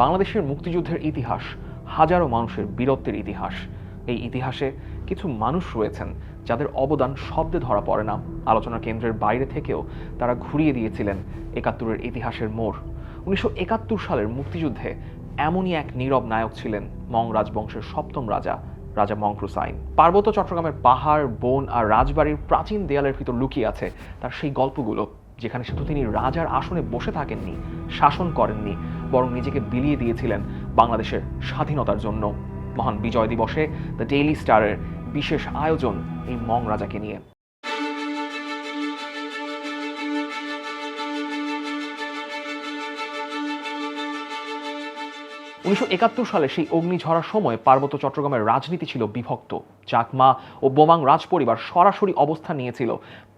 বাংলাদেশের মুক্তিযুদ্ধের ইতিহাস, হাজারো মানুষের বীরত্বের ইতিহাস। এই ইতিহাসে কিছু মানুষ রয়েছেন যাদের অবদান শব্দে ধরা পড়ে না। আলোচনা কেন্দ্রের বাইরে থেকেও তারা ঘুরিয়ে দিয়েছিলেন একাত্তরের ইতিহাসের মোড়। উনিশশো একাত্তর সালের মুক্তিযুদ্ধে এমনই এক নীরব নায়ক ছিলেন মং রাজবংশের সপ্তম রাজা রাজা মংক্রুসাইন পার্বত্য চট্টগ্রামের পাহাড়, বন আর রাজবাড়ির প্রাচীন দেয়ালের ভিতর লুকিয়ে আছে তার সেই গল্পগুলো। যেখানে শুধু তিনি রাজার আসনে বসে থাকেননি, শাসন করেননি, বরং নিজেকে বিলিয়ে দিয়েছিলেন বাংলাদেশের স্বাধীনতার জন্য। মহান বিজয় দিবসে দ্য ডেইলি স্টারের বিশেষ আয়োজন এই মং রাজাকে নিয়ে। উনিশশো একাত্তর সালে সেই অগ্নিঝরার সময় পার্বত্য চট্টগ্রামের রাজনীতি ছিল বিভক্ত। চাকমা ও বোমাং রাজপরিবার সরাসরি অবস্থান নিয়েছিল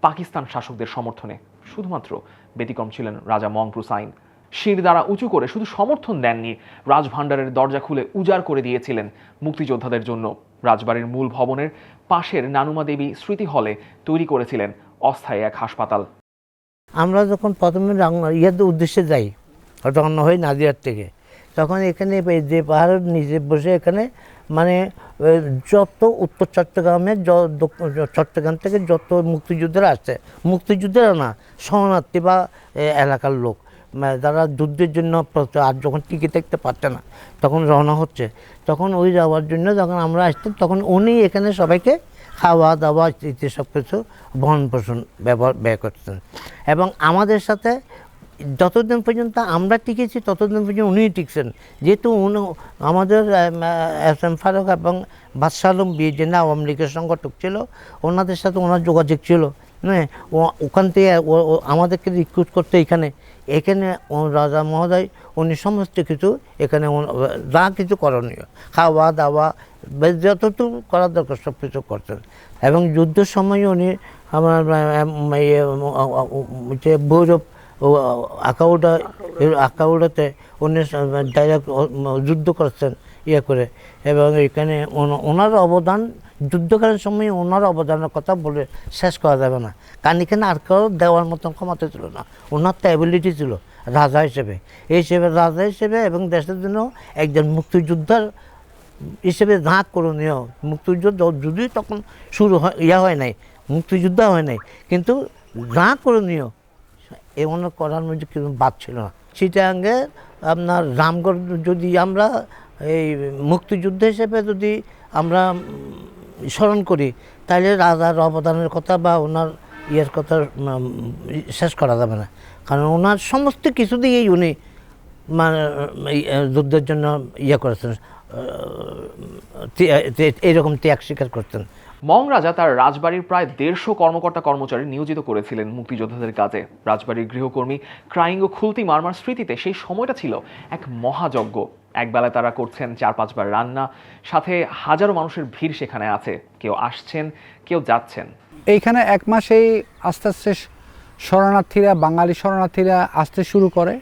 পাকিস্তান শাসকদের সমর্থনে। শুধুমাত্র ব্যতিক্রম ছিলেন রাজা মংপ্রুসাইন। শির দ্বারা উঁচু করে শুধু সমর্থন দেননি, রাজভাণ্ডারের দরজা খুলে উজাড় করে দিয়েছিলেন মুক্তিযোদ্ধাদের জন্য। রাজবাড়ির মূল ভবনের পাশের নানুমা দেবী স্মৃতি হলে তৈরি করেছিলেন অস্থায়ী এক হাসপাতাল। আমরা যখন প্রথমে রাং- উদ্দেশ্যে যাই রওনা হই নাজিয়ার থেকে, তখন এখানে যে পাহাড়ের নিচে বসে এখানে মানে যত উত্তর চট্টগ্রামের চট্টগ্রাম থেকে যত মুক্তিযোদ্ধারা আসছে মুক্তিযোদ্ধারা না, শরণার্থী বা এলাকার লোক যারা যুদ্ধের জন্য আর যখন টিকে থাকতে পারছে না, তখন রওনা হচ্ছে। তখন ওই যাওয়ার জন্য যখন আমরা আসতাম, তখন উনি এখানে সবাইকে খাওয়া দাওয়া ইত্যাদি সব কিছু ভরণ পোষণ ব্যবহার ব্যয় করতেন। এবং আমাদের সাথে যতদিন পর্যন্ত আমরা টিকেছি, ততদিন পর্যন্ত উনিই টিকছেন। যেহেতু উনি আমাদের এস এম ফারুক এবং বাদশাহ আলম বিএজেনা আওয়ামী লীগের সংগঠক ছিল, ওনাদের সাথে ওনার যোগাযোগ ছিল। হ্যাঁ ওখান থেকে আমাদেরকে রিক্রুট করতে এখানে। এখানে রাজা মহোদয়, উনি সমস্ত কিছু এখানে যা কিছু করণীয়, খাওয়া দাওয়া যতটুকু করার দরকার সব কিছু করতেন। এবং যুদ্ধের সময় উনি আমার যে ভৈরব আকাউডা আকাউডাতে উনি ডাইরেক্ট যুদ্ধ করছেন ইয়ে করে। এবং এখানে ওনার অবদান, যুদ্ধকালীন সময়ে ওনার অবদানের কথা বলে শেষ করা যাবে না। কারণ এখানে আর কেউ দেওয়ার মতন ক্ষমতা ছিল না। ওনার তো অ্যাবিলিটি ছিল, রাজা হিসেবে। এই হিসেবে রাজা হিসেবে এবং দেশের জন্য একজন মুক্তিযোদ্ধার হিসেবে যা করণীয়, মুক্তিযুদ্ধ যদিও তখন শুরু হয়, ইয়া হয় নাই, মুক্তিযোদ্ধা হয় নাই, কিন্তু যা করণীয় এমন করার মধ্যে কিছু বাদ ছিল না। চিটাঙ্গে আপনার রামগড় যদি আমরা এই মুক্তিযুদ্ধ হিসেবে যদি আমরা স্মরণ করি, তাহলে রাজার অবদানের কথা বা ওনার ইয়ের কথা শেষ করা যাবে না। কারণ ওনার সমস্ত কিছু দিয়েই উনি মানে যুদ্ধের জন্য ইয়ে করেছেন এইরকম ত্যাগ স্বীকার করতেন। মং রাজা তার রাজবাড়ির প্রায় দেড়শো কর্মকর্তা কর্মচারী নিয়োজিত করেছিলেন মুক্তিযোদ্ধাদের কাজে। রাজবাড়ির গৃহকর্মী ক্রাইং ও খুলতি মারমার স্মৃতিতে সেই সময়টা ছিল এক মহাযজ্ঞ। একবেলায় তারা করছেন চার পাঁচবার রান্না, সাথে হাজারো মানুষের ভিড় সেখানে আছে। কেউ আসছেন, কেউ যাচ্ছেন। এইখানে এক মাসেই আস্তে আস্তে শরণার্থীরা, বাঙালি শরণার্থীরা আসতে শুরু করে।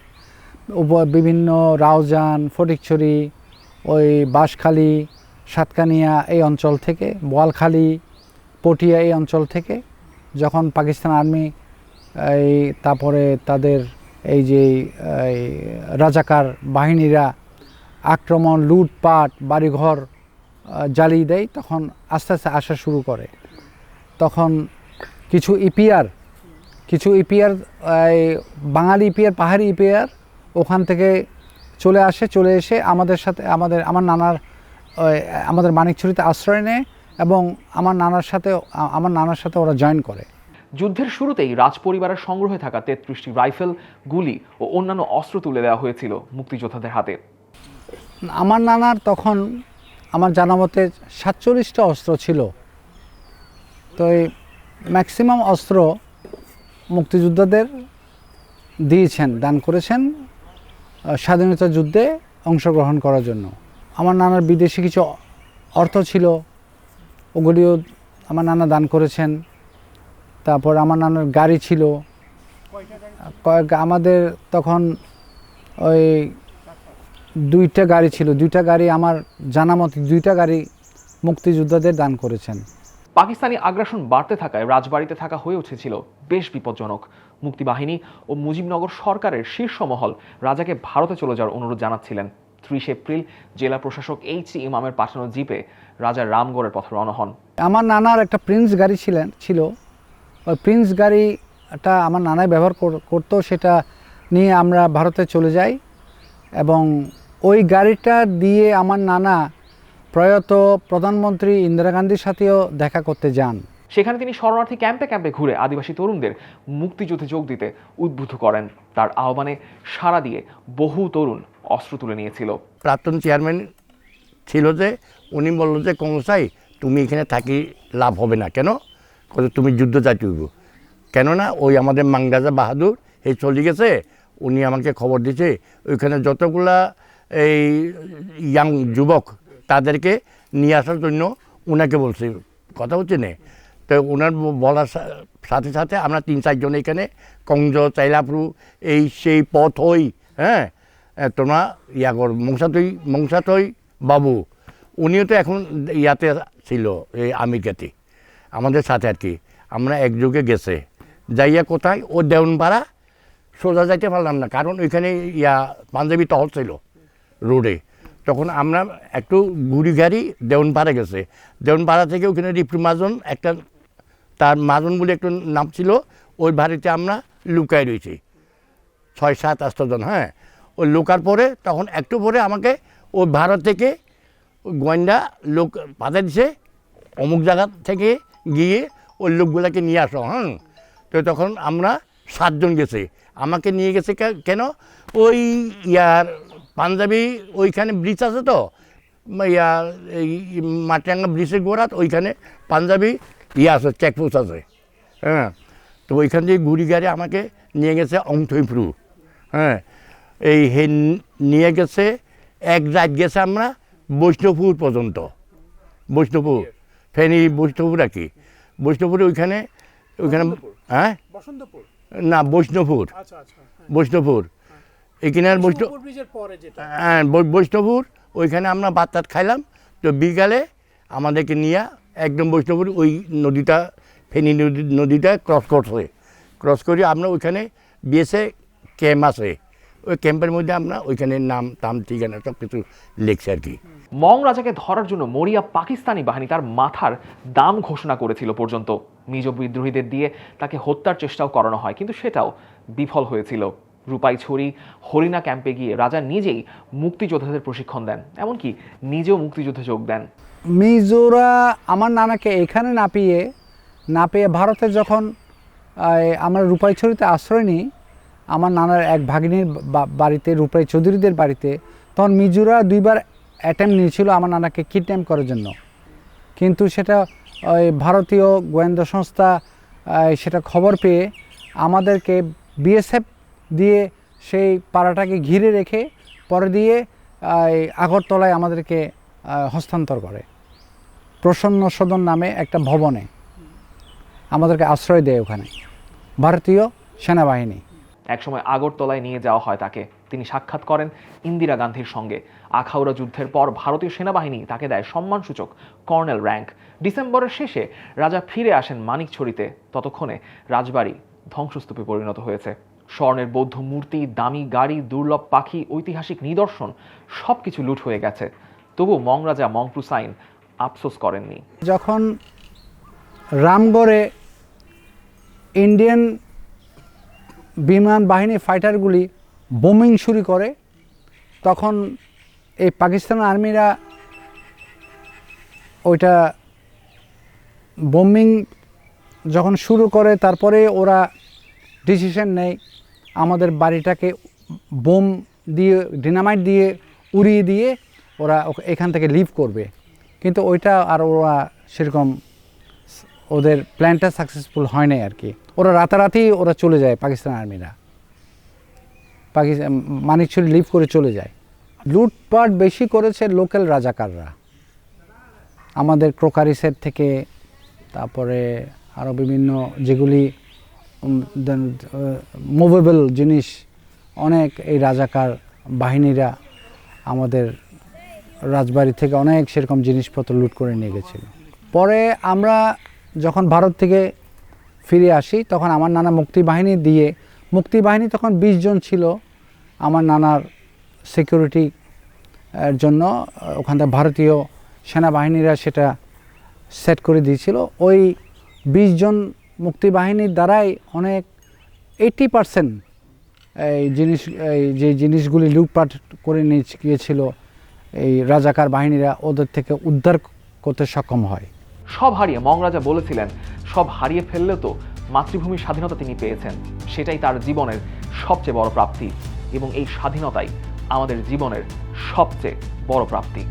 বিভিন্ন রাউজান, ফটিকছড়ি, ওই বাঁশখালী সাতকানিয়া এই অঞ্চল থেকে, বোয়ালখালী, পটিয়া এই অঞ্চল থেকে যখন পাকিস্তান আর্মি, এই তারপরে তাদের এই যে রাজাকার বাহিনীরা আক্রমণ, লুটপাট, বাড়িঘর জ্বালিয়ে দেয়, তখন আস্তে আস্তে আসা শুরু করে। তখন কিছু ইপিআর কিছু ইপিআর বাঙালি ইপিআর, পাহাড়ি ইপিআর ওখান থেকে চলে আসে, চলে এসে আমাদের সাথে, আমাদের, আমার নানার আমাদের মানিকছড়িতে আশ্রয় নেয় এবং আমার নানার সাথে আমার নানার সাথে ওরা জয়েন করে। যুদ্ধের শুরুতেই রাজপরিবারের সংগ্রহে থাকা তেত্রিশটি রাইফেল গুলি ও অন্যান্য অস্ত্র তুলে দেওয়া হয়েছিল মুক্তিযোদ্ধাদের হাতে। আমার নানার তখন আমার জানা মতে সাতচল্লিশটা অস্ত্র ছিল। তো এই ম্যাক্সিমাম অস্ত্র মুক্তিযোদ্ধাদের দিয়েছেন দান করেছেন স্বাধীনতা যুদ্ধে অংশগ্রহণ করার জন্য। আমার নানার বিদেশি কিছু অর্থ ছিল, ওগুলিও আমার নানা দান করেছেন। তারপর আমার নানার গাড়ি ছিল। কয়েক, আমাদের তখন ওই দুইটা গাড়ি ছিল। দুইটা গাড়ি আমার জানা মতে দুইটা গাড়ি মুক্তিযোদ্ধাদের দান করেছেন। পাকিস্তানি আগ্রাসন বাড়তে থাকায় রাজবাড়িতে থাকা হয়ে উঠেছিল বেশ বিপজ্জনক। মুক্তিবাহিনী ও মুজিবনগর সরকারের শীর্ষ মহল রাজাকে ভারতে চলে যাওয়ার অনুরোধ জানাচ্ছিলেন। ত্রিশ এপ্রিল জেলা প্রশাসক এইচ সি ইমামের পাঠানো জিপে রাজা রামগড়ের পথে রওনা হন। আমার নানার একটা প্রিন্স গাড়ি ছিলেন ছিল। ওই প্রিন্স গাড়িটা আমার নানাই ব্যবহার কর- করতো সেটা নিয়ে আমরা ভারতে চলে যাই এবং ওই গাড়িটা দিয়ে আমার নানা প্রয়াত প্রধানমন্ত্রী ইন্দিরা গান্ধীর সাথেও দেখা করতে যান। সেখানে তিনি শরণার্থী ক্যাম্পে ক্যাম্পে ঘুরে আদিবাসী তরুণদের মুক্তিযুদ্ধে যোগ দিতে উদ্বুদ্ধ করেন। তার আহ্বানে সাড়া দিয়ে বহু তরুণ অস্ত্র তুলে নিয়েছিল। প্রাক্তন চেয়ারম্যান ছিল যে, উনি বলল যে কংসাই তুমি এখানে থাকি, লাভ হবে না। কেন? তুমি যুদ্ধ চাইতে হইব কেননা, ওই আমাদের মাংরাজা বাহাদুর এই চলে গেছে, উনি আমাকে খবর দিয়েছে ওইখানে যতগুলা এই ইয়াং যুবক তাদেরকে নিয়ে আসার জন্য ওনাকে বলছে। কথা হচ্ছে না। তো ওনার বলার সাথে সাথে আমরা তিন চারজন এখানে, কংজ, চাইলাপুর, এই সেই পথ হই হ্যাঁ তোমরা ইয়া কর মংসাতই মংসাতই বাবু। উনিও তো এখন ইয়াতে ছিল, এই আমেরিকাতে আমাদের সাথে আর কি। আমরা একযোগে গেছে। যাইয়া কোথায়? ও দেওনপাড়া। সোজা যাইতে পারলাম না, কারণ ওইখানে ইয়া পাঞ্জাবি টহল ছিল রোডে। তখন আমরা একটু গুড়ি গাড়ি দেওনপাড়া গেছে। দেওনপাড়া থেকে ওখানে রিপ্রি মাজন, একটা তার মাজন বলে একটু নাম ছিল, ওই বাড়িতে আমরা লুকায় রয়েছি। ছয় সাত আটজন হ্যাঁ। ওই লোকার পরে, তখন একটু পরে আমাকে ওই ভারত থেকে গোয়েন্দা লোক পাতা দিছে, অমুক জায়গা থেকে গিয়ে ওই লোকগুলাকে নিয়ে আসো হ্যাঁ তো তখন আমরা সাতজন গেছে। আমাকে নিয়ে গেছে কেন? ওই ইয়ার পাঞ্জাবি, ওইখানে ব্রিজ আছে তো? ইয়া, এই মাটিরাঙ্গা ব্রিজের গোড়াত, ওইখানে পাঞ্জাবি ইয়ে আছে, চেকপোস্ট আছে হ্যাঁ। তো ওইখান থেকে ঘুরি গাড়ি আমাকে নিয়ে গেছে অংথইপ্রু হ্যাঁ। এই হে নিয়ে গেছে এক রাত গেছে আমরা বৈষ্ণবপুর পর্যন্ত। বৈষ্ণবপুর। ফেনি বৈষ্ণবপুর আর কি। বৈষ্ণবপুরে ওইখানে ওইখানে হ্যাঁ? না বৈষ্ণবপুর। আচ্ছা আচ্ছা বৈষ্ণবপুর। এখানে আর বৈষ্ণব বৈষ্ণবপুর ব্রিজের পরে যেটা। হ্যাঁ বৈষ্ণবপুর ওইখানে আমরা ভাত টাত খাইলাম। তো বিকালে আমাদেরকে নিয়ে একদম বৈষ্ণবপুর ওই নদীটা ফেনী নদী নদীটা ক্রস করছে। ক্রস করে আমরা ওইখানে বিএসএ ক্যাম্প আছে। ওই ক্যাম্পের মধ্যে আমরা ওইখানে নাম টাম ঠিকানা সব কিছু লিখছে আর কি। মং রাজাকে ধরার জন্য মরিয়া পাকিস্তানি বাহিনী তার মাথার দাম ঘোষণা করেছিল পর্যন্ত। নিজ বিদ্রোহীদের দিয়ে তাকে হত্যার চেষ্টাও করানো হয় কিন্তু সেটাও বিফল হয়েছিল। রূপাই ছড়ি হরিণা ক্যাম্পে গিয়ে রাজা নিজেই মুক্তিযোদ্ধাদের প্রশিক্ষণ দেন এমনকি নিজেও মুক্তিযুদ্ধে যোগ দেন। মিজোরা আমার নানাকে এখানে না পেয়ে না পেয়ে ভারতে যখন আমরা রূপাইছড়িতে আশ্রয় নিই আমার নানার এক ভাগিনীর বাড়িতে, রূপাই চৌধুরীদের বাড়িতে, তখন মিজুরা দুইবার অ্যাটেম্প নিয়েছিল আমার নানাকে কিডন্যাপ করার জন্য। কিন্তু সেটা, ওই ভারতীয় গোয়েন্দা সংস্থা সেটা খবর পেয়ে আমাদেরকে বিএসএফ দিয়ে সেই পাড়াটাকে ঘিরে রেখে পরে দিয়ে আগরতলায় আমাদেরকে হস্তান্তর করে। প্রসন্ন সদন নামে একটা ভবনে আমাদেরকে আশ্রয় দেয় ওখানে। ভারতীয় সেনাবাহিনী। একসময় আগরতলায় নিয়ে যাওয়া হয় তাকে। তিনি সাক্ষাৎ করেন ইন্দিরা গান্ধীর সঙ্গে। আখাউড়া যুদ্ধের পর ভারতীয় সেনাবাহিনী তাকে দেয় সম্মানসূচক কর্নেল র্যাঙ্ক। ডিসেম্বরের শেষে রাজা ফিরে আসেন মানিকছড়িতে। ততক্ষণে রাজবাড়ি ধ্বংসস্তূপে পরিণত হয়েছে। স্বর্ণের বৌদ্ধ মূর্তি, দামি গাড়ি, দুর্লভ পাখি, ঐতিহাসিক নিদর্শন সব কিছু লুট হয়ে গেছে। তবু মং রাজা মংপ্রুসাইন আফসোস করেননি। যখন রামগড়ে ইন্ডিয়ান বিমান বাহিনী ফাইটারগুলি বোমিং শুরু করে। তখন এই পাকিস্তান আর্মিরা ওইটা বোমিং যখন শুরু করে, তারপরে ওরা ডিসিশন নেয় আমাদের বাড়িটাকে বোম দিয়ে ডিনামাইট দিয়ে উড়িয়ে দিয়ে ওরা এখান থেকে লিভ করবে। কিন্তু ওইটা আর ওরা সেরকম ওদের প্ল্যানটা সাকসেসফুল হয় নাই আর কি। ওরা রাতারাতি ওরা চলে যায় পাকিস্তান আর্মিরা। পাকিস্তান মানিকছড়ি লিভ করে চলে যায়। লুটপাট বেশি করেছে লোকাল রাজাকাররা। আমাদের ক্রোকারিসের থেকে তারপরে আরও বিভিন্ন যেগুলি মুভেবল জিনিস, অনেক এই রাজাকার বাহিনীরা আমাদের রাজবাড়ি থেকে অনেক সেরকম জিনিসপত্র লুট করে নিয়ে গেছিল। পরে আমরা যখন ভারত থেকে ফিরে আসি তখন আমার নানা মুক্তি বাহিনী দিয়ে মুক্তি বাহিনী তখন বিশ জন ছিল আমার নানার সিকিউরিটি জন্য আহ, ওখান থেকে ভারতীয় সেনাবাহিনীরা সেটা সেট করে দিয়েছিল। ওই বিশ জন মুক্তিবাহিনীর দ্বারাই অনেক এইটি পার্সেন্ট এই জিনিস এই যে জিনিসগুলি লুটপাট করে নিয়ে গিয়েছিল এই রাজাকার বাহিনীরা ওদের থেকে উদ্ধার করতে সক্ষম হয়। সব হারিয়ে মংরাজা বলেছিলেন, সব হারিয়ে ফেললে তো মাতৃভূমির স্বাধীনতা তিনি পেয়েছেন। সেটাই তার জীবনের সবচেয়ে বড় প্রাপ্তি এবং এই স্বাধীনতাই আমাদের জীবনের সবচেয়ে বড় প্রাপ্তি।